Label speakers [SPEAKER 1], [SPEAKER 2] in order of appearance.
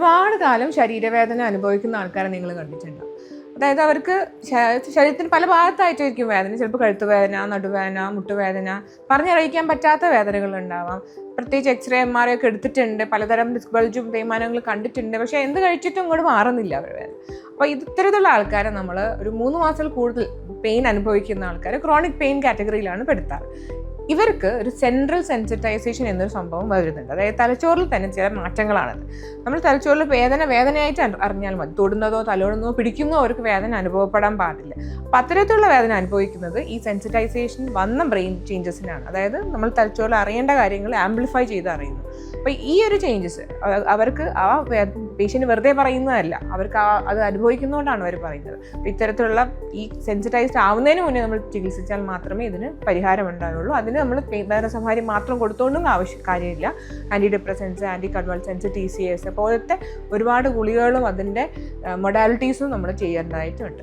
[SPEAKER 1] ഒരുപാട് കാലം ശരീരവേദന അനുഭവിക്കുന്ന ആൾക്കാരെ നിങ്ങൾ കണ്ടിട്ടുണ്ടാവും അതായത് അവർക്ക് ശരീരത്തിന് പല ഭാഗത്തായിട്ടായിരിക്കും വേദന. ചിലപ്പോൾ കഴുത്ത് വേദന നടുവേദന മുട്ടുവേദന. പറഞ്ഞറിയിക്കാൻ പറ്റാത്ത വേദനകൾ ഉണ്ടാവാം. പ്രത്യേകിച്ച് എക്സ്റേ എം ആർ ഒക്കെ എടുത്തിട്ടുണ്ട്. പലതരം ബൾജും തേയ്മാനങ്ങൾ കണ്ടിട്ടുണ്ട്. പക്ഷേ എന്ത് കഴിച്ചിട്ടും ഇങ്ങോട്ട് മാറുന്നില്ല അവർ വേദന. അപ്പോൾ ഇത്തരത്തിലുള്ള ആൾക്കാരെ നമ്മൾ ഒരു മൂന്ന് മാസത്തിൽ കൂടുതൽ പെയിൻ അനുഭവിക്കുന്ന ആൾക്കാർ ക്രോണിക് പെയിൻ കാറ്റഗറിയിലാണ് പെടുത്താറ്. ഇവർക്ക് ഒരു സെൻട്രൽ സെൻസിറ്റൈസേഷൻ എന്നൊരു സംഭവം വരുന്നുണ്ട്. അതായത് തലച്ചോറിൽ തന്നെ ചില മാറ്റങ്ങളാണത്. നമ്മൾ തലച്ചോറിൽ വേദന വേദനയായിട്ട് അറി- അറിഞ്ഞാൽ മതി. തൊടുന്നതോ തലോടുന്നതോ പിടിക്കുന്നതോ അവർക്ക് വേദന അനുഭവപ്പെടാൻ പാടില്ല. അപ്പം അത്തരത്തിലുള്ള വേദന അനുഭവിക്കുന്നത് ഈ സെൻസിറ്റൈസേഷൻ വന്ന ബ്രെയിൻ ചേഞ്ചസിനാണ് അതായത് നമ്മൾ തലച്ചോറിൽ അറിയേണ്ട കാര്യങ്ങൾ ആംപ്ലിഫൈ ചെയ്ത് അറിയുന്നു. അപ്പോൾ ഈ ഒരു ചേഞ്ചസ് അവർക്ക് ആ പേഷ്യന്റ് വെറുതെ പറയുന്നതല്ല. അവർക്ക് ആ അത് അനുഭവിക്കുന്നതുകൊണ്ടാണ് അവർ പറയുന്നത്. അപ്പോൾ ഇത്തരത്തിലുള്ള ഈ സെൻസിറ്റൈസ്ഡ് ആവുന്നതിന് മുന്നേ നമ്മൾ ചികിത്സിച്ചാൽ മാത്രമേ ഇതിന് പരിഹാരം ഉണ്ടാവുള്ളൂ അതിന് നമ്മൾ വേദനസംഹാരി മാത്രം കൊടുത്തുകൊണ്ടും ആവശ്യം കാര്യമില്ല. Anti depressants anti convulsants T C S പോലത്തെ ഒരുപാട് ഗുളികകളും അതിന്റെ മൊഡാലിറ്റീസും നമ്മൾ ചെയ്യേണ്ടതായിട്ടുണ്ട്.